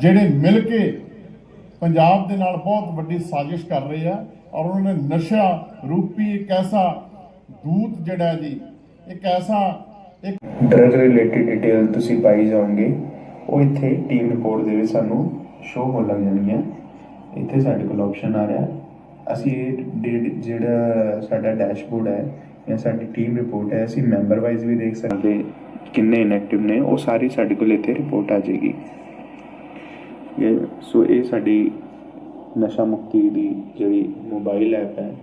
ਜਿਹੜੇ ਮਿਲ ਕੇ ਪੰਜਾਬ ਦੇ ਨਾਲ ਬਹੁਤ ਵੱਡੀ ਸਾਜ਼ਿਸ਼ ਕਰ ਰਹੇ ਆ ਔਰ ਉਹਨਾਂ ਨੇ ਨਸ਼ਾ ਰੂਪੀ ਇੱਕ ਐਸਾ ਦੂਤ ਜਿਹੜਾ ਜੀ, ਇੱਕ ਐਸਾ ਇੱਕ ਡਰਗ ਰਿਲੇਟਡ ਡਿਟੇਲ ਤੁਸੀਂ ਪਾਈ ਜਾਓਗੇ, ਉਹ ਇੱਥੇ ਟੀਮ ਰਿਪੋਰਟ ਦੇ ਵਿੱਚ ਸਾਨੂੰ ਸ਼ੋ ਹੋਣ ਲੱਗ ਜਾਣਗੀਆਂ ਇੱਥੇ ਸਾਡੇ ਕੋਲ ਆਪਸ਼ਨ ਆ ਰਿਹਾ। ਅਸੀਂ ਜਿਹੜਾ ਸਾਡਾ ਡੈਸ਼ਬੋਰਡ ਹੈ ਜਾਂ ਸਾਡੀ ਟੀਮ ਰਿਪੋਰਟ ਹੈ, ਅਸੀਂ ਮੈਂਬਰ ਵਾਈਜ਼ ਵੀ ਦੇਖ ਸਕਦੇ ਕਿੰਨੇ ਇਨਐਕਟਿਵ ਨੇ, ਉਹ ਸਾਰੀ ਸਾਡੇ ਕੋਲ ਇੱਥੇ ਰਿਪੋਰਟ ਆ ਜਾਏਗੀ। ਇਹ ਸੋ ਇਹ ਸਾਡੀ ਨਸ਼ਾ ਮੁਕਤੀ ਦੀ ਜਿਹੜੀ ਮੋਬਾਈਲ ਐਪ ਹੈ,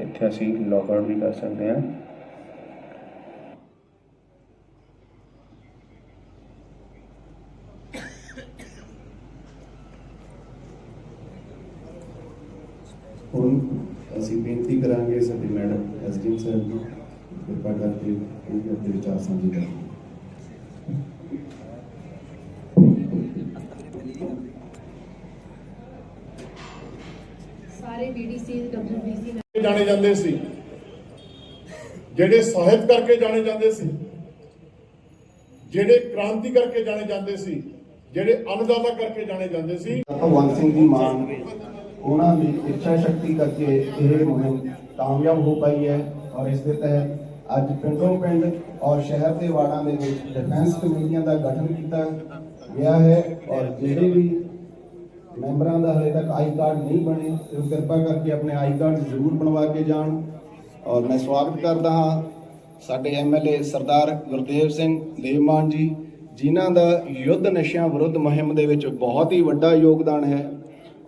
ਇੱਥੇ ਅਸੀਂ ਲੌਗ ਆਊਟ ਵੀ ਕਰ ਸਕਦੇ ਹਾਂ। ਹੁਣ ਅਸੀਂ ਬੇਨਤੀ ਕਰਾਂਗੇ ਸਾਡੇ ਮੈਡਮ ਐਸਡੀਐਮ ਸਾਹਿਬ ਨੂੰ, ਕਿਰਪਾ ਕਰਕੇ ਉਹ ਆਪਣੇ ਵਿਚਾਰ ਸਾਂਝੇ ਕਰਨ ਸਾਰੇ ਬੀਡੀਸੀ ਡਬਲਯੂਬੀਸੀ ਜਾਣੇ ਜਾਂਦੇ ਸੀ। ਜਿਹੜੇ ਸਾਹਿਤ ਕਰਕੇ ਜਾਣੇ ਜਾਂਦੇ ਸੀ। ਜਿਹੜੇ ਕ੍ਰਾਂਤੀ ਕਰਕੇ ਜਾਣੇ ਜਾਂਦੇ ਸੀ। ਜਿਹੜੇ ਅੰਨਦਾਤਾ ਕਰਕੇ ਜਾਣੇ ਜਾਂਦੇ ਸੀ। ਭਗਵੰਤ ਸਿੰਘ ਦੀ ਮਾਨ ਉਹਨਾਂ ਦੀ ਇੱਛਾ ਸ਼ਕਤੀ ਕਰਕੇ ਇਹ ਮੁਹਿੰਮ ਕਾਮਯਾਬ ਹੋ ਪਾਈ ਹੈ ਔਰ ਇਸ ਦੇ ਤਹਿਤ ਅੱਜ ਪਿੰਡੋਂ ਪਿੰਡ ਔਰ ਸ਼ਹਿਰ ਦੇ ਵਾਰਡਾਂ ਦੇ ਵਿੱਚ ਡਿਫੈਂਸ ਕਮੇਟੀਆਂ ਦਾ ਗਠਨ ਕੀਤਾ ਗਿਆ ਹੈ ਔਰ ਜਿਹੜੇ ਵੀ ਮੈਂਬਰਾਂ ਦਾ ਹਲੇ ਤੱਕ ਆਈ ਕਾਰਡ ਨਹੀਂ ਬਣੇ। ਤੇ ਉਹ ਕਿਰਪਾ ਕਰਕੇ ਆਪਣੇ ਆਈ ਕਾਰਡ ਜ਼ਰੂਰ ਬਣਵਾ ਕੇ ਜਾਣ। ਔਰ ਮੈਂ ਸਵਾਗਤ ਕਰਦਾ ਹਾਂ ਸਾਡੇ ਐਮਐਲਏ ਸਰਦਾਰ ਗੁਰਦੇਵ ਸਿੰਘ ਦੇਵਮਾਨ ਜੀ, ਜਿਨ੍ਹਾਂ ਦਾ ਯੁੱਧ ਨਸ਼ਿਆਂ ਵਿਰੁੱਧ ਮੁਹਿੰਮ ਦੇ ਵਿੱਚ ਬਹੁਤ ਹੀ ਵੱਡਾ ਯੋਗਦਾਨ ਹੈ।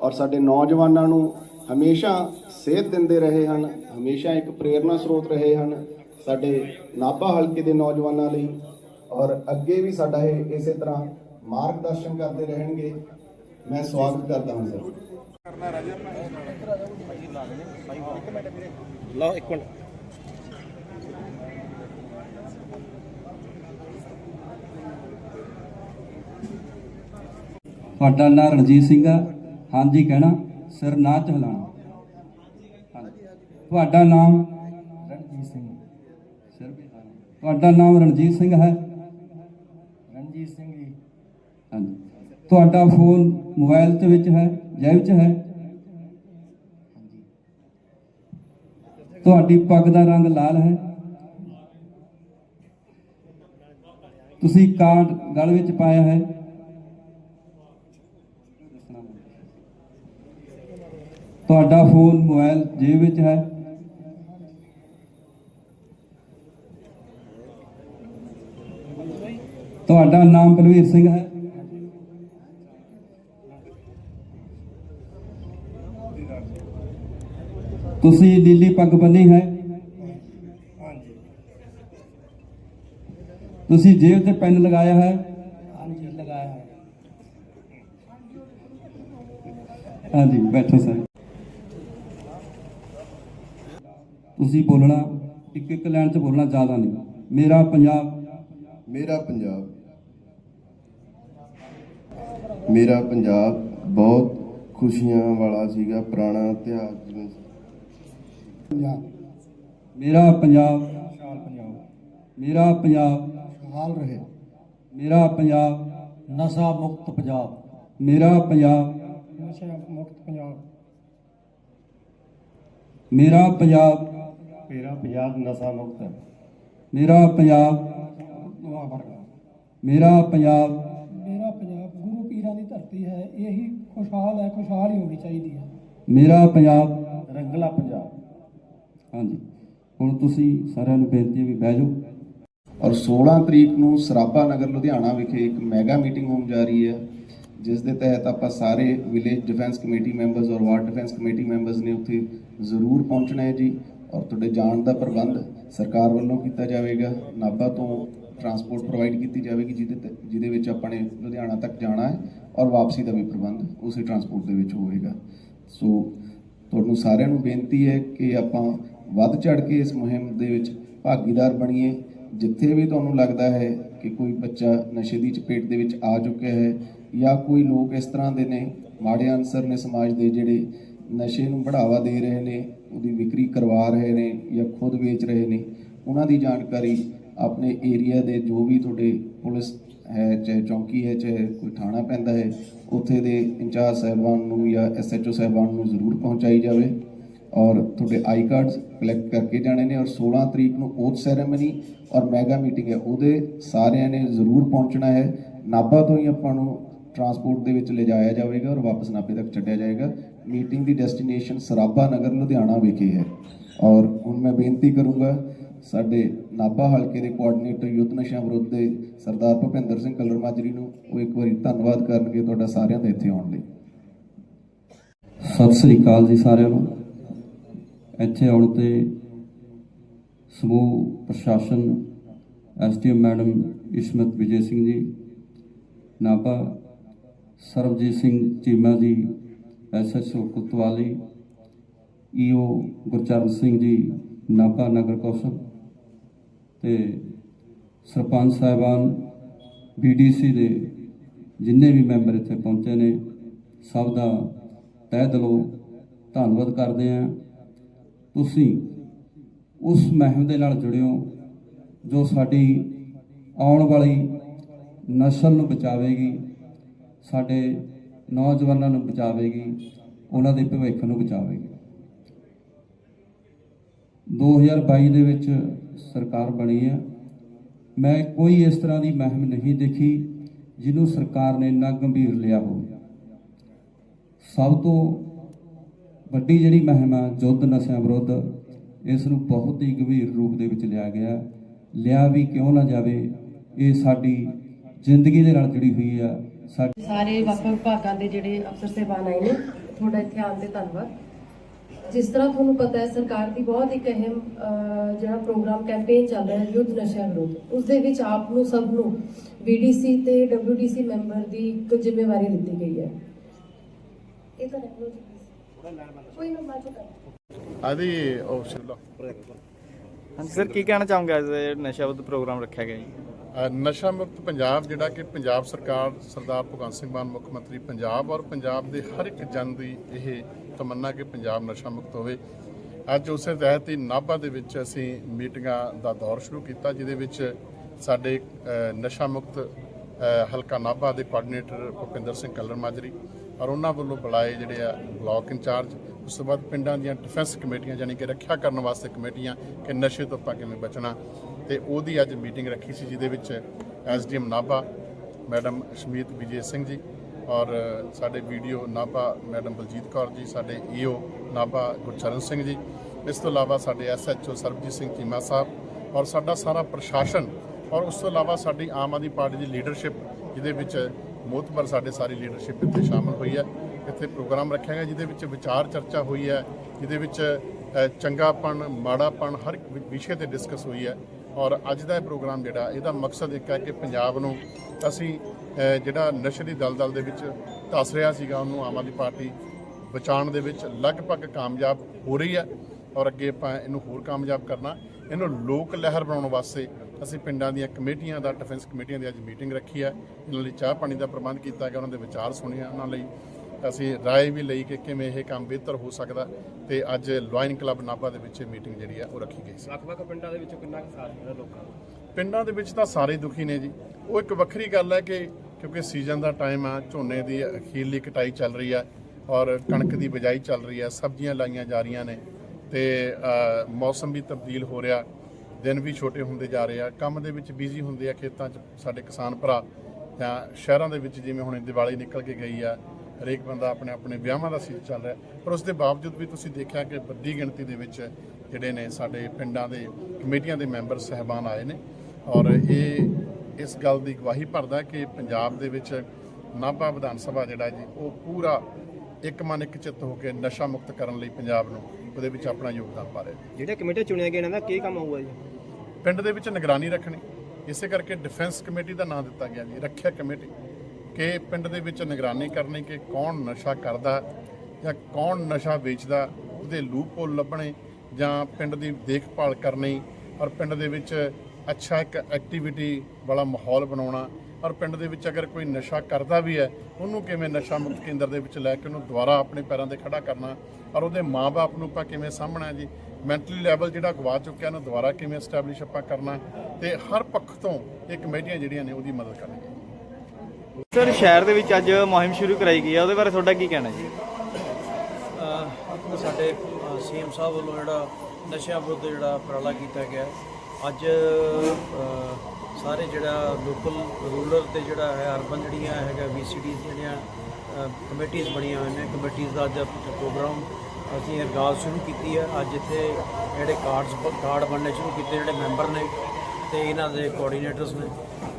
ਔਰ ਸਾਡੇ ਨੌਜਵਾਨਾਂ ਨੂੰ ਹਮੇਸ਼ਾ ਸੇਧ ਦਿੰਦੇ ਰਹੇ ਹਨ, ਹਮੇਸ਼ਾ ਇੱਕ ਪ੍ਰੇਰਨਾ ਸਰੋਤ ਰਹੇ ਹਨ ਸਾਡੇ ਨਾਭਾ ਹਲਕੇ ਦੇ ਨੌਜਵਾਨਾਂ ਲਈ। ਔਰ ਅੱਗੇ ਵੀ ਸਾਡਾ ਇਹ ਇਸੇ ਤਰ੍ਹਾਂ ਮਾਰਗਦਰਸ਼ਨ ਕਰਦੇ ਰਹਿਣਗੇ। ਮੈਂ ਸਵਾਗਤ ਕਰਦਾ ਹਾਂ ਸਰ। ਤੁਹਾਡਾ ਨਾਂ ਰਣਜੀਤ ਸਿੰਘ ਆ। ਹਾਂਜੀ ਕਹਿਣਾ ਸਿਰ ਨਾ ਹਿਲਾਉਣਾ ਹਾਂਜੀ। ਤੁਹਾਡਾ ਨਾਮ? ਰਣਜੀਤ ਸਿੰਘ। ਸਿਰ। ਤੁਹਾਡਾ ਨਾਮ ਰਣਜੀਤ ਸਿੰਘ ਹੈ? ਰਣਜੀਤ ਸਿੰਘ ਜੀ। ਹਾਂਜੀ। ਤੁਹਾਡਾ ਫੋਨ ਮੋਬਾਈਲ ਦੇ ਵਿੱਚ ਹੈ ਜੇਬ 'ਚ ਹੈ। ਤੁਹਾਡੀ ਪੱਗ ਦਾ ਰੰਗ ਲਾਲ ਹੈ। ਤੁਸੀਂ ਕਾਂਡ ਗਲ ਵਿੱਚ ਪਾਇਆ ਹੈ। ਤੁਹਾਡਾ ਫੋਨ ਮੋਬਾਈਲ ਜੇਬ ਵਿੱਚ ਹੈ। ਤੁਹਾਡਾ ਨਾਮ ਬਲਵੀਰ ਸਿੰਘ ਹੈ। ਤੁਸੀਂ ਨੀਲੀ ਪੱਗ ਬੰਨੀ ਹੈ? ਤੁਸੀਂ ਜੇਬ ਤੇ ਪੈਨ ਲਗਾਇਆ ਹੈ? ਹਾਂਜੀ ਲਗਾਇਆ ਹੈ। ਹਾਂਜੀ ਬੈਠੋ ਸਰ। ਤੁਸੀਂ ਬੋਲਣਾ ਇੱਕ ਇੱਕ ਲਾਈਨ 'ਚ ਬੋਲਣਾ ਜ਼ਿਆਦਾ ਨਹੀਂ। ਮੇਰਾ ਪੰਜਾਬ। ਮੇਰਾ ਪੰਜਾਬ। ਮੇਰਾ ਪੰਜਾਬ ਬਹੁਤ ਖੁਸ਼ੀਆਂ ਵਾਲਾ ਸੀਗਾ ਪੁਰਾਣਾ ਇਤਿਹਾਸ। ਜਿਵੇਂ ਮੇਰਾ ਪੰਜਾਬ ਮੇਰਾ ਪੰਜਾਬ ਹਾਲ ਰਹੇ। ਮੇਰਾ ਪੰਜਾਬ ਨਸ਼ਾ ਮੁਕਤ ਪੰਜਾਬ। ਮੇਰਾ ਪੰਜਾਬ। ਨਸ਼ਾ ਮੁਕਤ ਪੰਜਾਬ। ਮੇਰਾ ਪੰਜਾਬ। ਮੇਰਾ ਪੰਜਾਬ ਨਸ਼ਾ ਮੁਕਤ ਹੈ। ਮੇਰਾ ਪੰਜਾਬ। ਨਵਾਂ ਵਰਗਾ ਮੇਰਾ ਪੰਜਾਬ। ਮੇਰਾ ਪੰਜਾਬ ਗੁਰੂ ਪੀਰਾਂ ਦੀ ਧਰਤੀ ਹੈ। ਇਹੀ ਖੁਸ਼ਹਾਲ ਹੈ ਖੁਸ਼ਹਾਲ ਹੀ ਹੋਣੀ ਚਾਹੀਦੀ ਹੈ। ਮੇਰਾ ਪੰਜਾਬ। ਰੰਗਲਾ ਪੰਜਾਬ। ਹਾਂਜੀ। ਹੁਣ ਤੁਸੀਂ ਸਾਰਿਆਂ ਨੂੰ ਬੇਨਤੀ ਹੈ ਵੀ ਬਹਿ ਜਾਓ। ਔਰ 16 ਤਰੀਕ ਨੂੰ ਸਰਾਭਾ ਨਗਰ ਲੁਧਿਆਣਾ ਵਿਖੇ ਇੱਕ ਮੈਗਾ ਮੀਟਿੰਗ ਹੋਣ ਜਾ ਰਹੀ ਹੈ, ਜਿਸ ਦੇ ਤਹਿਤ ਆਪਾਂ ਸਾਰੇ ਵਿਲੇਜ ਡਿਫੈਂਸ ਕਮੇਟੀ ਮੈਂਬਰਸ ਔਰ ਵਾਰਡ ਡਿਫੈਂਸ ਕਮੇਟੀ ਮੈਂਬਰਸ ਨੇ ਉੱਥੇ ਜ਼ਰੂਰ ਪਹੁੰਚਣਾ ਹੈ ਜੀ। ਔਰ ਤੁਹਾਡੇ ਜਾਣ ਦਾ ਪ੍ਰਬੰਧ ਸਰਕਾਰ ਵੱਲੋਂ ਕੀਤਾ ਜਾਵੇਗਾ। ਨਾਭਾ ਤੋਂ ਟਰਾਂਸਪੋਰਟ ਪ੍ਰੋਵਾਈਡ ਕੀਤੀ ਜਾਵੇਗੀ, ਜਿਹਦੇ ਤੇ ਜਿਹਦੇ ਵਿੱਚ ਆਪਾਂ ਨੇ ਲੁਧਿਆਣਾ ਤੱਕ ਜਾਣਾ ਹੈ ਔਰ ਵਾਪਸੀ ਦਾ ਵੀ ਪ੍ਰਬੰਧ ਉਸੇ ਟਰਾਂਸਪੋਰਟ ਦੇ ਵਿੱਚ ਹੋਵੇਗਾ। ਸੋ, ਤੁਹਾਨੂੰ ਸਾਰਿਆਂ ਨੂੰ ਬੇਨਤੀ ਹੈ ਕਿ ਆਪਾਂ ਵੱਧ ਚੜ ਕੇ ਇਸ ਮੁਹਿੰਮ ਦੇ ਵਿੱਚ ਭਾਗੀਦਾਰ ਬਣੀਏ। ਜਿੱਥੇ ਵੀ ਤੁਹਾਨੂੰ ਲੱਗਦਾ ਹੈ ਕਿ ਕੋਈ ਬੱਚਾ ਨਸ਼ੇ ਦੀ ਚਪੇਟ ਦੇ ਵਿੱਚ ਆ ਚੁੱਕਿਆ ਹੈ ਜਾਂ ਕੋਈ ਲੋਕ ਇਸ ਤਰ੍ਹਾਂ ਦੇ ਨੇ, ਮਾੜੇ ਅਨਸਰ ਨੇ ਸਮਾਜ ਦੇ ਜਿਹੜੇ ਨਸ਼ੇ ਨੂੰ ਬੜਾਵਾ ਦੇ ਰਹੇ ਨੇ, ਉਹਦੀ ਵਿਕਰੀ ਕਰਵਾ ਰਹੇ ਨੇ ਜਾਂ ਖੁਦ ਵੇਚ ਰਹੇ ਨੇ, ਉਹਨਾਂ ਦੀ ਜਾਣਕਾਰੀ ਆਪਣੇ ਏਰੀਆ ਦੇ ਜੋ ਵੀ ਤੁਹਾਡੇ ਪੁਲਿਸ ਹੈ, ਚਾਹੇ ਚੌਂਕੀ ਹੈ, ਚਾਹੇ ਕੋਈ ਥਾਣਾ ਪੈਂਦਾ ਹੈ, ਉੱਥੇ ਦੇ ਇੰਚਾਰਜ ਸਾਹਿਬਾਨ ਨੂੰ ਜਾਂ ਐਸਐਚਓ ਸਾਹਿਬਾਨ ਨੂੰ ਜ਼ਰੂਰ ਪਹੁੰਚਾਈ ਜਾਵੇ। ਔਰ ਤੁਹਾਡੇ ਆਈ ਕਾਰਡਸ ਕਲੈਕਟ ਕਰਕੇ ਜਾਣੇ ਨੇ ਔਰ 16 ਤਰੀਕ ਨੂੰ ਓਥ ਸੈਰੇਮਨੀ ਔਰ ਮੈਗਾ ਮੀਟਿੰਗ ਹੈ, ਉਹਦੇ ਸਾਰਿਆਂ ਨੇ ਜ਼ਰੂਰ ਪਹੁੰਚਣਾ ਹੈ। ਨਾਭਾ ਤੋਂ ਹੀ ਆਪਾਂ ਨੂੰ ਟਰਾਂਸਪੋਰਟ ਦੇ ਵਿੱਚ ਲਿਜਾਇਆ ਜਾਵੇਗਾ ਔਰ ਵਾਪਸ ਨਾਭੇ ਤੱਕ ਛੱਡਿਆ ਜਾਏਗਾ। ਮੀਟਿੰਗ ਦੀ ਡੈਸਟੀਨੇਸ਼ਨ ਸਰਾਭਾ ਨਗਰ, ਲੁਧਿਆਣਾ ਵਿਖੇ ਹੈ। ਔਰ ਹੁਣ ਮੈਂ ਬੇਨਤੀ ਕਰੂੰਗਾ ਸਾਡੇ ਨਾਭਾ ਹਲਕੇ ਦੇ ਕੋਆਰਡੀਨੇਟਰ ਯੁੱਧ ਨਸ਼ਾ ਵਿਰੁੱਧ ਦੇ ਸਰਦਾਰ ਭੁਪਿੰਦਰ ਸਿੰਘ ਕਲਰ ਮਾਜਰੀ ਨੂੰ ਉਹ ਇੱਕ ਵਾਰੀ ਧੰਨਵਾਦ ਕਰਨਗੇ ਤੁਹਾਡਾ ਸਾਰਿਆਂ ਦਾ ਇੱਥੇ ਆਉਣ ਲਈ। ਸਤਿ ਸ੍ਰੀ ਅਕਾਲ ਜੀ ਸਾਰਿਆਂ ਨੂੰ। ਇੱਥੇ ਆਉਣ ਤੇ ਸਮੂਹ ਪ੍ਰਸ਼ਾਸਨ, SDM madam Ismat Vijay Singh ji, Nabha Sarabjit Singh Cheema ji, SHO ਕੁਤਵਾਲੀ, ਈਓ ਗੁਰਚਰਨ ਸਿੰਘ ਜੀ, ਨਾਭਾ ਨਗਰ ਕੌਂਸਲ ਤੇ ਸਰਪੰਚ ਸਾਹਿਬਾਨ ਬੀਡੀਸੀ ਦੇ ਜਿੰਨੇ ਵੀ ਮੈਂਬਰ ਇੱਥੇ ਪਹੁੰਚੇ ਨੇ, ਸਭ ਦਾ ਤਹਿ ਦਿਲੋਂ ਧੰਨਵਾਦ ਕਰਦੇ ਹਾਂ। ਤੁਸੀਂ ਉਸ ਮਹਿਮ ਦੇ ਨਾਲ ਜੁੜਿਓ ਜੋ ਸਾਡੀ ਆਉਣ ਵਾਲੀ ਨਸਲ ਨੂੰ ਬਚਾਵੇਗੀ, ਸਾਡੇ ਨੌਜਵਾਨਾਂ ਨੂੰ ਬਚਾਵੇਗੀ, ਉਹਨਾਂ ਦੇ ਭਵਿੱਖ ਨੂੰ ਬਚਾਵੇਗੀ। 2022 ਦੇ ਵਿੱਚ ਸਰਕਾਰ ਬਣੀ ਹੈ। ਮੈਂ ਕੋਈ ਇਸ ਤਰ੍ਹਾਂ ਦੀ ਮਹਿਮ ਨਹੀਂ ਦੇਖੀ ਜਿਹਨੂੰ ਸਰਕਾਰ ਨੇ ਇੰਨਾ ਗੰਭੀਰ ਲਿਆ ਹੋਵੇ। ਸਭ ਤੋਂ ਵੱਡੀ ਜਿਹੜੀ ਮਹਿਮ ਆ ਯੁੱਧ ਨਸ਼ਿਆਂ ਵਿਰੁੱਧ, ਇਸ ਨੂੰ ਬਹੁਤ ਹੀ ਗੰਭੀਰ ਰੂਪ ਦੇ ਵਿੱਚ ਲਿਆ ਗਿਆ। ਲਿਆ ਵੀ ਕਿਉਂ ਨਾ ਜਾਵੇ, ਇਹ ਸਾਡੀ ਜ਼ਿੰਦਗੀ ਦੇ ਨਾਲ ਜੁੜੀ ਹੋਈ ਆ। ਸਾਰੇ ਵੱਖ ਵਿਭਾਗਾਂ ਦੇ ਜਿਹੜੇ ਅਫਸਰ ਸਹਿਬਾਨ ਆਏ ਨੇ, ਤੁਹਾਡਾ ਇੱਥੇ ਆਉਣ ਤੇ ਧੰਨਵਾਦ। ਜਿਸ ਤਰ੍ਹਾਂ ਤੁਹਾਨੂੰ ਪਤਾ ਹੈ, ਸਰਕਾਰ ਦੀ ਬਹੁਤ ਇੱਕ ਅਹਿਮ ਜਿਹੜਾ ਪ੍ਰੋਗਰਾਮ, ਕੈਂਪੇਨ ਚੱਲ ਰਿਹਾ ਹੈ ਯੁੱਧ ਨਸ਼ਿਆਂ ਵਿਰੁੱਧ, ਉਸ ਦੇ ਵਿੱਚ ਆਪ ਨੂੰ ਸਭ ਨੂੰ ਬੀਡੀਸੀ ਤੇ ਡਬਲਯੂਡੀਸੀ ਮੈਂਬਰ ਦੀ ਇੱਕ ਜ਼ਿੰਮੇਵਾਰੀ ਦਿੱਤੀ ਗਈ ਹੈ। ਇਹ ਤਾਂ ਰੱਖ ਹਾਂਜੀ ਸਰ ਕੀ ਕਹਿਣਾ ਚਾਹੋਗੇ ਅੱਜ ਦੇ ਨਸ਼ਾ ਵਿਰੁੱਧ ਪ੍ਰੋਗਰਾਮ ਰੱਖਿਆ ਗਿਆ ਜੀ? ਨਸ਼ਾ ਮੁਕਤ ਪੰਜਾਬ ਜਿਹੜਾ ਕਿ ਪੰਜਾਬ ਸਰਕਾਰ ਸਰਦਾਰ ਭਗਵੰਤ ਸਿੰਘ ਮਾਨ ਮੁੱਖ ਮੰਤਰੀ ਪੰਜਾਬ ਔਰ ਪੰਜਾਬ ਦੇ ਹਰ ਇੱਕ ਜਨ ਦੀ ਇਹ ਤਮੰਨਾ ਕਿ ਪੰਜਾਬ ਨਸ਼ਾ ਮੁਕਤ ਹੋਵੇ। ਅੱਜ ਉਸੇ ਤਹਿਤ ਹੀ ਨਾਭਾ ਦੇ ਵਿੱਚ ਅਸੀਂ ਮੀਟਿੰਗਾਂ ਦਾ ਦੌਰ ਸ਼ੁਰੂ ਕੀਤਾ ਜਿਹਦੇ ਵਿੱਚ ਸਾਡੇ ਨਸ਼ਾ ਮੁਕਤ ਹਲਕਾ ਨਾਭਾ ਦੇ ਕੋਆਰਡੀਨੇਟਰ ਭੁਪਿੰਦਰ ਸਿੰਘ ਕੱਲਰ ਮਾਜਰੀ ਔਰ ਉਹਨਾਂ ਵੱਲੋਂ ਬੁਲਾਏ ਜਿਹੜੇ ਆ ਬਲਾਕ ਇੰਚਾਰਜ। ਉਸ ਤੋਂ ਬਾਅਦ ਪਿੰਡਾਂ ਦੀਆਂ ਡਿਫੈਂਸ ਕਮੇਟੀਆਂ ਯਾਨੀ ਕਿ ਰੱਖਿਆ ਕਰਨ ਵਾਸਤੇ ਕਮੇਟੀਆਂ ਕਿ ਨਸ਼ੇ ਤੋਂ ਆਪਾਂ ਕਿਵੇਂ ਬਚਣਾ ਤੇ ਉਹਦੀ ਅੱਜ ਮੀਟਿੰਗ ਰੱਖੀ ਸੀ ਜਿਹਦੇ ਵਿੱਚ ਐਸਡੀਐਮ ਨਾਭਾ, ਮੈਡਮ ਸ਼ਮੀਤ ਵਿਜੇ ਸਿੰਘ ਜੀ ਔਰ ਸਾਡੇ ਵੀਡੀਓ ਨਾਭਾ, ਮੈਡਮ ਬਲਜੀਤ ਕੌਰ ਜੀ, ਸਾਡੇ ਈਓ ਨਾਭਾ ਗੁਰਚਰਨ ਸਿੰਘ ਜੀ। ਇਸ ਤੋਂ ਇਲਾਵਾ ਸਾਡੇ ਐਸਐਚਓ ਸਰਬਜੀਤ ਸਿੰਘ ਚੀਮਾ ਸਾਹਿਬ ਔਰ ਸਾਡਾ ਸਾਰਾ ਪ੍ਰਸ਼ਾਸਨ ਔਰ ਉਸ ਤੋਂ ਇਲਾਵਾ ਸਾਡੀ ਆਮ ਆਦਮੀ ਪਾਰਟੀ ਦੀ ਲੀਡਰਸ਼ਿਪ ਜਿਹਦੇ ਵਿੱਚ ਮੋਤਬਰ ਸਾਡੇ ਸਾਰੀ ਲੀਡਰਸ਼ਿਪ ਇੱਥੇ ਸ਼ਾਮਲ ਹੋਈ ਹੈ। ਇੱਥੇ ਪ੍ਰੋਗਰਾਮ ਰੱਖਿਆ ਗਿਆ, ਜਿਹਦੇ ਵਿੱਚ ਵਿਚਾਰ ਚਰਚਾ ਹੋਈ ਹੈ, ਜਿਹਦੇ ਵਿੱਚ ਚੰਗਾਪਣ, ਮਾੜਾਪਣ ਹਰ ਇੱਕ ਵਿਸ਼ੇ ਤੇ ਡਿਸਕਸ ਹੋਈ ਹੈ। ਔਰ ਅੱਜ ਦਾ ਇਹ ਪ੍ਰੋਗਰਾਮ ਜਿਹੜਾ, ਇਹਦਾ ਮਕਸਦ ਇੱਕ ਹੈ ਕਿ ਪੰਜਾਬ ਨੂੰ ਅਸੀਂ ਜਿਹੜਾ ਨਸ਼ੇ ਦੀ ਦਲਦਲ ਦੇ ਵਿੱਚ ਧੱਸ ਰਿਹਾ ਸੀਗਾ, ਉਹਨੂੰ ਆਮ ਆਦਮੀ ਪਾਰਟੀ ਬਚਾਉਣ ਦੇ ਵਿੱਚ ਲਗਭਗ ਕਾਮਯਾਬ ਹੋ ਰਹੀ ਹੈ। ਔਰ ਅੱਗੇ ਆਪਾਂ ਇਹਨੂੰ ਹੋਰ ਕਾਮਯਾਬ ਕਰਨਾ। ਇਹਨੂੰ ਲੋਕ ਲਹਿਰ ਬਣਾਉਣ ਵਾਸਤੇ ਅਸੀਂ ਪਿੰਡਾਂ ਦੀਆਂ ਕਮੇਟੀਆਂ ਦਾ ਡਿਫੈਂਸ ਕਮੇਟੀਆਂ ਦੀ ਅੱਜ ਮੀਟਿੰਗ ਰੱਖੀ ਹੈ ਇਹਨਾਂ ਲਈ ਚਾਹ ਪਾਣੀ ਦਾ ਪ੍ਰਬੰਧ ਕੀਤਾ ਗਿਆ ਉਹਨਾਂ ਦੇ ਵਿਚਾਰ ਸੁਣੇ ਆ। ਉਹਨਾਂ ਲਈ ਅਸੀਂ ਰਾਏ ਵੀ ਲਈ ਕਿ ਕਿਵੇਂ ਇਹ ਕੰਮ ਬਿਹਤਰ ਹੋ ਸਕਦਾ ਤੇ ਅੱਜ ਲਾਇਨ ਕਲੱਬ ਨਾਭਾ ਦੇ ਵਿੱਚ ਇਹ ਮੀਟਿੰਗ ਜਿਹੜੀ ਆ ਉਹ ਰੱਖੀ ਗਈ ਸੀ। ਵੱਖ-ਵੱਖ ਪਿੰਡਾਂ ਦੇ ਵਿੱਚੋਂ ਕਿੰਨਾ ਕੁ ਸਾਥ ਮਿਲਿਆ ਲੋਕਾਂ ਦਾ ਪਿੰਡਾਂ ਦੇ ਵਿੱਚ ਤਾਂ ਸਾਰੇ ਦੁਖੀ ਨੇ ਜੀ। ਉਹ ਇੱਕ ਵੱਖਰੀ ਗੱਲ ਹੈ ਕਿ ਕਿਉਂਕਿ ਸੀਜ਼ਨ ਦਾ ਟਾਈਮ ਆ ਝੋਨੇ ਦੀ ਅਖੀਰਲੀ ਕਟਾਈ ਚੱਲ ਰਹੀ ਆ ਔਰ ਕਣਕ ਦੀ ਬਿਜਾਈ ਚੱਲ ਰਹੀ ਆ ਸਬਜ਼ੀਆਂ ਲਾਈਆਂ ਜਾ ਰਹੀਆਂ ਨੇ ਤੇ ਮੌਸਮ ਵੀ ਤਬਦੀਲ ਹੋ ਰਿਹਾ। ਦਿਨ ਵੀ ਛੋਟੇ ਹੁੰਦੇ ਜਾ ਰਹੇ ਆ, ਕੰਮ ਦੇ ਵਿੱਚ ਬਿਜ਼ੀ ਹੁੰਦੇ ਆ ਖੇਤਾਂ 'ਚ ਸਾਡੇ ਕਿਸਾਨ ਭਰਾ ਜਾਂ ਸ਼ਹਿਰਾਂ ਦੇ ਵਿੱਚ ਜਿਵੇਂ ਹੁਣ ਦੀਵਾਲੀ ਨਿਕਲ ਕੇ ਗਈ ਆ, ਹਰੇਕ ਬੰਦਾ ਆਪਣੇ ਆਪਣੇ ਵਿਆਹਾਂ ਦਾ ਸੀਜ਼ਨ ਚੱਲ ਰਿਹਾ, ਪਰ ਉਸ ਦੇ ਬਾਵਜੂਦ ਵੀ ਤੁਸੀਂ ਦੇਖਿਆ ਕਿ ਵੱਡੀ ਗਿਣਤੀ ਦੇ ਵਿੱਚ ਜਿਹੜੇ ਨੇ ਸਾਡੇ ਪਿੰਡਾਂ ਦੇ ਕਮੇਟੀਆਂ ਦੇ ਮੈਂਬਰ ਸਹਿਬਾਨ ਆਏ ਨੇ ਔਰ ਇਹ ਇਸ ਗੱਲ ਦੀ ਗਵਾਹੀ ਭਰਦਾ ਕਿ ਪੰਜਾਬ ਦੇ ਵਿੱਚ ਨਾਭਾ ਵਿਧਾਨ ਸਭਾ ਜਿਹੜਾ ਜੀ, ਉਹ ਪੂਰਾ ਇੱਕ ਮਨ ਇੱਕ ਚਿੱਤ ਹੋ ਕੇ ਨਸ਼ਾ ਮੁਕਤ ਕਰਨ ਲਈ ਪੰਜਾਬ ਨੂੰ ਉਹਦੇ ਵਿੱਚ ਆਪਣਾ ਯੋਗਦਾਨ ਪਾ ਰਿਹਾ ਜਿਹੜੇ ਕਮੇਟੀ ਚੁਣਿਆ ਗਿਆ ਇਹਨਾਂ ਦਾ ਕੀ ਕੰਮ ਹੋਊਗਾ ਜੀ? ਪਿੰਡ ਦੇ ਵਿੱਚ ਨਿਗਰਾਨੀ ਰੱਖਣੀ ਇਸੇ ਕਰਕੇ ਡਿਫੈਂਸ ਕਮੇਟੀ ਦਾ ਨਾਮ ਦਿੱਤਾ ਗਿਆ ਜੀ ਰੱਖਿਆ ਕਮੇਟੀ ਕਿ ਪਿੰਡ ਦੇ ਵਿੱਚ ਨਿਗਰਾਨੀ ਕਰਨੀ ਕਿ ਕੌਣ ਨਸ਼ਾ ਕਰਦਾ ਜਾਂ ਕੌਣ ਨਸ਼ਾ ਵੇਚਦਾ ਉਹਦੇ ਲੂਪ ਹੋਲ ਲੱਭਣੇ ਜਾਂ ਪਿੰਡ ਦੀ ਦੇਖਭਾਲ ਕਰਨੀ ਔਰ ਪਿੰਡ ਦੇ ਵਿੱਚ ਅੱਛਾ ਇੱਕ ਐਕਟੀਵਿਟੀ ਵਾਲਾ ਮਾਹੌਲ ਬਣਾਉਣਾ ਔਰ ਪਿੰਡ ਦੇ ਵਿੱਚ ਅਗਰ ਕੋਈ ਨਸ਼ਾ ਕਰਦਾ ਵੀ ਹੈ ਉਹਨੂੰ ਕਿਵੇਂ ਨਸ਼ਾ ਮੁਕਤ ਕੇਂਦਰ ਦੇ ਵਿੱਚ ਲੈ ਕੇ ਉਹਨੂੰ ਦੁਬਾਰਾ ਆਪਣੇ ਪੈਰਾਂ ਤੇ ਖੜਾ ਕਰਨਾ? ਔਰ ਉਹਦੇ ਮਾਪੇ ਨੂੰ ਆਪਾਂ ਕਿਵੇਂ ਸਾਹਮਣਾ ਜੀ? ਮੈਂਟਲੀ ਲੈਵਲ ਜਿਹੜਾ ਗਵਾ ਚੁੱਕਿਆ ਉਹਨੂੰ ਦੁਬਾਰਾ ਕਿਵੇਂ ਐਸਟੈਬਲਿਸ਼ ਆਪਾਂ ਕਰਨਾ? ਤੇ ਹਰ ਪੱਖ ਤੋਂ ਇਹ ਕਮੇਟੀਆਂ ਜਿਹੜੀਆਂ ਨੇ ਉਹਦੀ ਮਦਦ ਕਰਨਗੀਆਂ ਸਰ ਸ਼ਹਿਰ ਦੇ ਵਿੱਚ ਅੱਜ ਮੁਹਿੰਮ ਸ਼ੁਰੂ ਕਰਾਈ ਗਈ ਹੈ ਉਹਦੇ ਬਾਰੇ ਤੁਹਾਡਾ ਕੀ ਕਹਿਣਾ ਜੀ? ਸਾਡੇ ਸੀਐਮ ਸਾਹਿਬ ਵੱਲੋਂ ਜਿਹੜਾ ਨਸ਼ਿਆਂ ਵਿਰੁੱਧ ਜਿਹੜਾ ਉਪਰਾਲਾ ਕੀਤਾ ਗਿਆ। ਅੱਜ ਸਾਰੇ ਜਿਹੜਾ ਲੋਕਲ ਰੂਰਲ ਤੇ ਜਿਹੜਾ ਹੈ ਅਰਬਨ ਜਿਹੜੀਆਂ ਹੈਗਾ ਵੀਸੀਡੀਜ਼ ਜਿਹੜੀਆਂ ਕਮੇਟੀਆਂ ਬਣੀਆਂ ਹੋਈਆਂ ਨੇ। ਕਮੇਟੀਆਂ ਦਾ ਅੱਜ ਪ੍ਰੋਗਰਾਮ ਅਸੀਂ ਅਰਗਾਜ਼ ਸ਼ੁਰੂ ਕੀਤੀ ਹੈ। ਅੱਜ ਇੱਥੇ ਜਿਹੜੇ ਕਾਰਡਸ ਕਾਰਡ ਬਣਨੇ ਸ਼ੁਰੂ ਕੀਤੇ ਜਿਹੜੇ ਮੈਂਬਰ ਨੇ ਤੇ ਇਹਨਾਂ ਦੇ ਕੋਆਰਡੀਨੇਟਰਸ ਨੇ।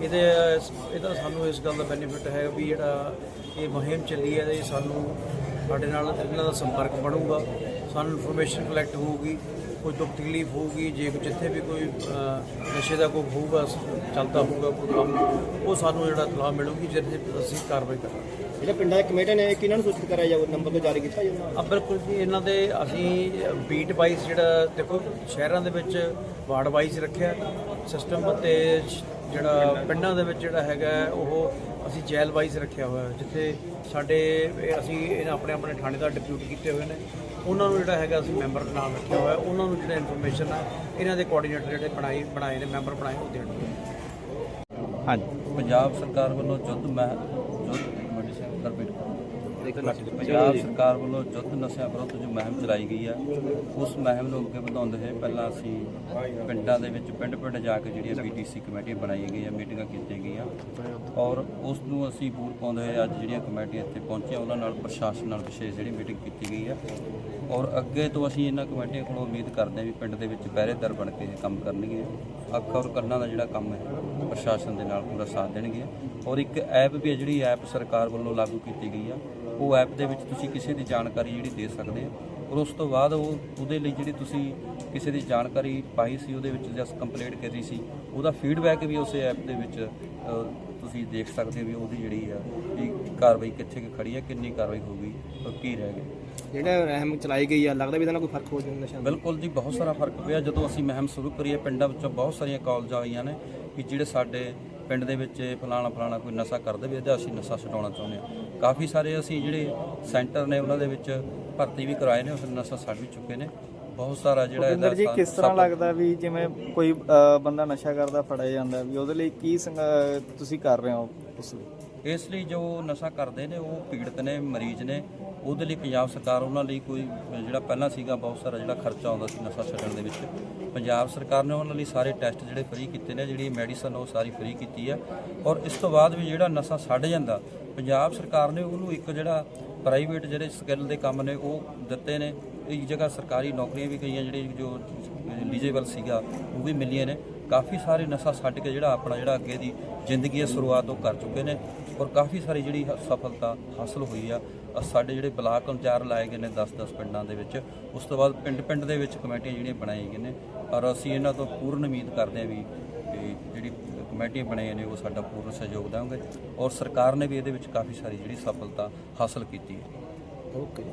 ਇਹਦੇ, ਇਹਦਾ ਸਾਨੂੰ ਇਸ ਗੱਲ ਦਾ ਬੈਨੀਫਿਟ ਹੈ ਵੀ ਜਿਹੜਾ ਇਹ ਮੁਹਿੰਮ ਚੱਲੀ ਹੈ ਇਹ ਸਾਨੂੰ ਸਾਡੇ ਨਾਲ ਇਹਨਾਂ ਦਾ ਸੰਪਰਕ ਬਣੂਗਾ। ਸਾਨੂੰ ਇਨਫੋਰਮੇਸ਼ਨ ਕਲੈਕਟ ਹੋਊਗੀ ਕੋਈ ਦੁੱਖ ਤਕਲੀਫ ਹੋਊਗੀ ਜੇ ਜਿੱਥੇ ਵੀ ਕੋਈ ਨਸ਼ੇ ਦਾ ਕੋਈ ਹੋਊਗਾ ਚੱਲਦਾ ਹੋਊਗਾ ਕੋਈ ਕੰਮ ਉਹ ਸਾਨੂੰ ਜਿਹੜਾ ਤਲਾਹ ਮਿਲੂਗੀ ਤੇ ਅਸੀਂ ਕਾਰਵਾਈ ਕਰਾਂਗੇ। ਜਿਹੜੇ ਪਿੰਡਾਂ ਦੇ ਕਮੇਟੀ ਨੇ ਕਿਹਨਾਂ ਨੂੰ ਸੂਚਿਤ ਕਰਾਇਆ ਜਾਊ? ਨੰਬਰ ਤੋਂ ਜਾਰੀ ਕੀਤਾ ਜਾਊਗਾ ਆ ਬਿਲਕੁਲ ਜੀ ਇਹਨਾਂ ਦੇ ਅਸੀਂ ਬੀਟ ਵਾਈਜ਼ ਜਿਹੜਾ ਦੇਖੋ ਸ਼ਹਿਰਾਂ ਦੇ ਵਿੱਚ ਵਾਰਡ ਵਾਈਜ਼ ਰੱਖਿਆ। ਸਿਸਟਮ ਤੇ ਸ਼- ਜਿਹੜਾ ਪਿੰਡਾਂ ਦੇ ਵਿੱਚ ਜਿਹੜਾ ਹੈਗਾ ਉਹ ਅਸੀਂ ਜੈਲ ਵਾਈਜ਼ ਰੱਖਿਆ ਹੋਇਆ। ਜਿੱਥੇ ਸਾਡੇ ਅਸੀਂ ਆਪਣੇ ਆਪਣੇ ਥਾਣੇਦਾਰ ਡਿਪਿਊਟ ਕੀਤੇ ਹੋਏ ਨੇ। ਉਹਨਾਂ ਨੂੰ ਜਿਹੜਾ ਹੈਗਾ ਅਸੀਂ ਮੈਂਬਰ ਦਾ ਨਾਮ ਰੱਖਿਆ ਹੋਇਆ ਹੈ, ਉਹਨਾਂ ਨੂੰ ਜਿਹੜਾ ਇਨਫੋਰਮੇਸ਼ਨ ਹੈ ਇਹਨਾਂ ਦੇ ਕੋਆਰਡੀਨੇਟਰ ਜਿਹੜੇ ਬਣਾਏ ਬਣਾਏ ਨੇ ਮੈਂਬਰ ਬਣਾਏ ਉਹ ਦੇਣਗੇ। ਹਾਂਜੀ। ਪੰਜਾਬ ਸਰਕਾਰ ਵੱਲੋਂ ਜੁੱਧ ਮਹਿ ਜੁੱਧ ਮੰਡੀ ਸਿੰਘ ਕਰਪੇਟ ਪੰਜਾਬ ਸਰਕਾਰ ਵੱਲੋਂ ਜੁੱਧ ਨਸ਼ਿਆਂ ਵਿਰੁੱਧ ਜੋ ਮੁਹਿੰਮ ਚਲਾਈ ਗਈ ਆ ਉਸ ਮੁਹਿੰਮ ਨੂੰ ਅੱਗੇ ਵਧਾਉਂਦੇ ਹੋਏ ਪਹਿਲਾਂ ਅਸੀਂ ਪਿੰਡਾਂ ਦੇ ਵਿੱਚ ਪਿੰਡ ਪਿੰਡ ਜਾ ਕੇ ਜਿਹੜੀਆਂ ਬੀਟੀਸੀ ਕਮੇਟੀਆਂ ਬਣਾਈਆਂ ਗਈਆਂ ਮੀਟਿੰਗਾਂ ਕੀਤੀਆਂ ਗਈਆਂ। ਔਰ ਉਸ ਨੂੰ ਅਸੀਂ ਪੂਰ ਪਾਉਂਦੇ ਹੋਏ ਅੱਜ ਜਿਹੜੀਆਂ ਕਮੇਟੀਆਂ ਇੱਥੇ ਪਹੁੰਚੀਆਂ ਉਹਨਾਂ ਨਾਲ ਪ੍ਰਸ਼ਾਸਨ ਨਾਲ ਵਿਸ਼ੇਸ਼ ਜਿਹੜੀ ਮੀਟਿੰਗ ਕੀਤੀ ਗਈ ਆ। ਔਰ ਅੱਗੇ ਤੋਂ ਅਸੀਂ ਇਹਨਾਂ ਕਮੇਟੀਆਂ ਕੋਲੋਂ ਉਮੀਦ ਕਰਦੇ ਹਾਂ ਵੀ ਪਿੰਡ ਦੇ ਵਿੱਚ ਪਹਿਰੇਦਾਰ ਬਣ ਕੇ ਕੰਮ ਕਰਨਗੇ। ਅੱਖ ਔਰ ਕੰਨਾਂ ਦਾ ਜਿਹੜਾ ਕੰਮ ਹੈ, ਪ੍ਰਸ਼ਾਸਨ ਦੇ ਨਾਲ ਪੂਰਾ ਸਾਥ ਦੇਣਗੇ। ਔਰ ਇੱਕ ਐਪ ਵੀ ਹੈ ਜਿਹੜੀ ਐਪ ਸਰਕਾਰ ਵੱਲੋਂ ਲਾਗੂ ਕੀਤੀ ਗਈ ਆ। ਉਹ ਐਪ ਦੇ ਵਿੱਚ ਤੁਸੀਂ ਕਿਸੇ ਦੀ ਜਾਣਕਾਰੀ ਜਿਹੜੀ ਦੇ ਸਕਦੇ ਹੋ। ਔਰ ਉਸ ਤੋਂ ਬਾਅਦ ਉਹ, ਉਹਦੇ ਲਈ ਜਿਹੜੀ ਤੁਸੀਂ ਕਿਸੇ ਦੀ ਜਾਣਕਾਰੀ ਪਾਈ ਸੀ, ਉਹਦੇ ਵਿੱਚ ਜਸ ਕੰਪਲੀਟ ਕਰੀ ਸੀ, ਉਹਦਾ ਫੀਡਬੈਕ ਵੀ ਉਸੇ ਐਪ ਦੇ ਵਿੱਚ ਤੁਸੀਂ ਦੇਖ ਸਕਦੇ ਹੋ ਵੀ ਉਹਦੀ ਜਿਹੜੀ ਆ, ਵੀ ਕਾਰਵਾਈ ਕਿੱਥੇ ਕੁ ਖੜੀ ਹੈ, ਕਿੰਨੀ ਕਾਰਵਾਈ ਹੋ ਗਈ, ਔਰ ਕੀ ਰਹਿ ਗਿਆ। ਜਿਹੜਾ ਰਹਿਮ ਚਲਾਈ ਗਈ ਆ ਲੱਗਦਾ ਵੀ ਇਹਦੇ ਨਾਲ ਕੋਈ ਫ਼ਰਕ ਹੋ ਜਾਊ ਨਸ਼ਾ ਬਿਲਕੁਲ ਜੀ ਬਹੁਤ ਸਾਰਾ ਫ਼ਰਕ ਪਿਆ। ਜਦੋਂ ਅਸੀਂ ਮੁਹਿੰਮ ਸ਼ੁਰੂ ਕਰੀਏ ਪਿੰਡਾਂ ਵਿੱਚੋਂ ਬਹੁਤ ਸਾਰੀਆਂ ਕਾਲਜਾਂ ਆਈਆਂ ਨੇ ਕਿ ਜਿਹੜੇ ਸਾਡੇ ਪਿੰਡ ਦੇ ਵਿੱਚ ਫਲਾਣਾ ਫਲਾਣਾ ਕੋਈ ਨਸ਼ਾ ਕਰਦੇ ਵੀ ਇਹਦਾ ਅਸੀਂ ਨਸ਼ਾ ਛਡਾਉਣਾ ਚਾਹੁੰਦੇ ਹਾਂ। ਕਾਫੀ ਸਾਰੇ ਅਸੀਂ ਜਿਹੜੇ ਸੈਂਟਰ ਨੇ ਉਹਨਾਂ ਦੇ ਵਿੱਚ ਭਰਤੀ ਵੀ ਕਰਾਏ ਨੇ ਉਸ ਨਸ਼ਾ ਛੱਡ ਵੀ ਚੁੱਕੇ ਨੇ। ਬਹੁਤ ਸਾਰਾ ਜਿਹੜਾ ਭੁਪਿੰਦਰ ਜੀ ਕਿਸ ਤਰ੍ਹਾਂ ਲੱਗਦਾ ਵੀ ਜਿਵੇਂ ਕੋਈ ਬੰਦਾ ਨਸ਼ਾ ਕਰਦਾ ਫੜਿਆ ਜਾਂਦਾ ਵੀ ਉਹਦੇ ਲਈ ਕੀ ਤੁਸੀਂ ਕਰ ਰਹੇ ਹੋ ਉਸ ਲਈ? ਇਸ ਲਈ ਜੋ ਨਸ਼ਾ ਕਰਦੇ ਨੇ ਉਹ ਪੀੜਤ ਨੇ ਮਰੀਜ਼ ਨੇ। ਉਹਦੇ ਲਈ ਪੰਜਾਬ ਸਰਕਾਰ ਉਹਨਾਂ ਲਈ ਕੋਈ, ਜਿਹੜਾ ਪਹਿਲਾਂ ਸੀਗਾ ਬਹੁਤ ਸਾਰਾ ਜਿਹੜਾ ਖਰਚਾ ਆਉਂਦਾ ਸੀ ਨਸ਼ਾ ਛੱਡਣ ਦੇ ਵਿੱਚ, ਪੰਜਾਬ ਸਰਕਾਰ ਨੇ ਉਹਨਾਂ ਲਈ ਸਾਰੇ ਟੈਸਟ ਜਿਹੜੇ ਫ੍ਰੀ ਕੀਤੇ ਨੇ, ਜਿਹੜੀ ਮੈਡੀਸਨ ਉਹ ਸਾਰੀ ਫ੍ਰੀ ਕੀਤੀ ਹੈ ਔਰ ਇਸ ਤੋਂ ਬਾਅਦ ਵੀ ਜਿਹੜਾ ਨਸ਼ਾ ਛੱਡ ਜਾਂਦਾ, ਪੰਜਾਬ ਸਰਕਾਰ ਨੇ ਉਹਨੂੰ ਇੱਕ ਜਿਹੜਾ ਪ੍ਰਾਈਵੇਟ ਜਿਹੜੇ ਸਕਿੱਲ ਦੇ ਕੰਮ ਨੇ ਉਹ ਦਿੱਤੇ ਨੇ। ਇੱਕ ਜਗ੍ਹਾ ਸਰਕਾਰੀ ਨੌਕਰੀਆਂ ਵੀ ਕਈਆਂ ਜਿਹੜੀ ਜੋ ਐਲੀਜੀਬਲ ਸੀਗਾ, ਉਹ ਵੀ ਮਿਲੀਆਂ ਨੇ। ਕਾਫੀ ਸਾਰੇ ਨਸ਼ਾ ਛੱਡ ਕੇ ਜਿਹੜਾ ਆਪਣਾ ਜਿਹੜਾ ਅੱਗੇ ਦੀ ਜ਼ਿੰਦਗੀ ਹੈ ਸ਼ੁਰੂਆਤ ਉਹ ਕਰ ਚੁੱਕੇ ਨੇ। ਔਰ ਕਾਫੀ ਸਾਰੀ ਜਿਹੜੀ ਸਫਲਤਾ ਹਾਸਲ ਹੋਈ ਆ। ਸਾਡੇ ਜਿਹੜੇ ਬਲਾਕ ਅੰਚਾਰ ਲਾਏ ਗਏ ਨੇ 10-10 ਪਿੰਡਾਂ ਦੇ ਵਿੱਚ। ਉਸ ਤੋਂ ਬਾਅਦ ਪਿੰਡ-ਪਿੰਡ ਦੇ ਵਿੱਚ ਕਮੇਟੀਆਂ ਜਿਹੜੀਆਂ ਬਣਾਈਆਂ ਗਈਆਂ ਨੇ। ਔਰ ਅਸੀਂ ਇਹਨਾਂ ਤੋਂ ਪੂਰਨ ਉਮੀਦ ਕਰਦੇ ਹਾਂ ਵੀ ਜਿਹੜੀ ਕਮੇਟੀਆਂ ਬਣਾਈਆਂ ਨੇ, ਉਹ ਸਾਡਾ ਪੂਰਨ ਸਹਿਯੋਗ ਦੇਵਾਂਗੇ। ਔਰ ਸਰਕਾਰ ਨੇ ਵੀ ਇਹਦੇ ਵਿੱਚ ਕਾਫੀ ਸਾਰੀ ਜਿਹੜੀ ਸਫਲਤਾ ਹਾਸਲ ਕੀਤੀ ਹੈ। ਓਕੇ।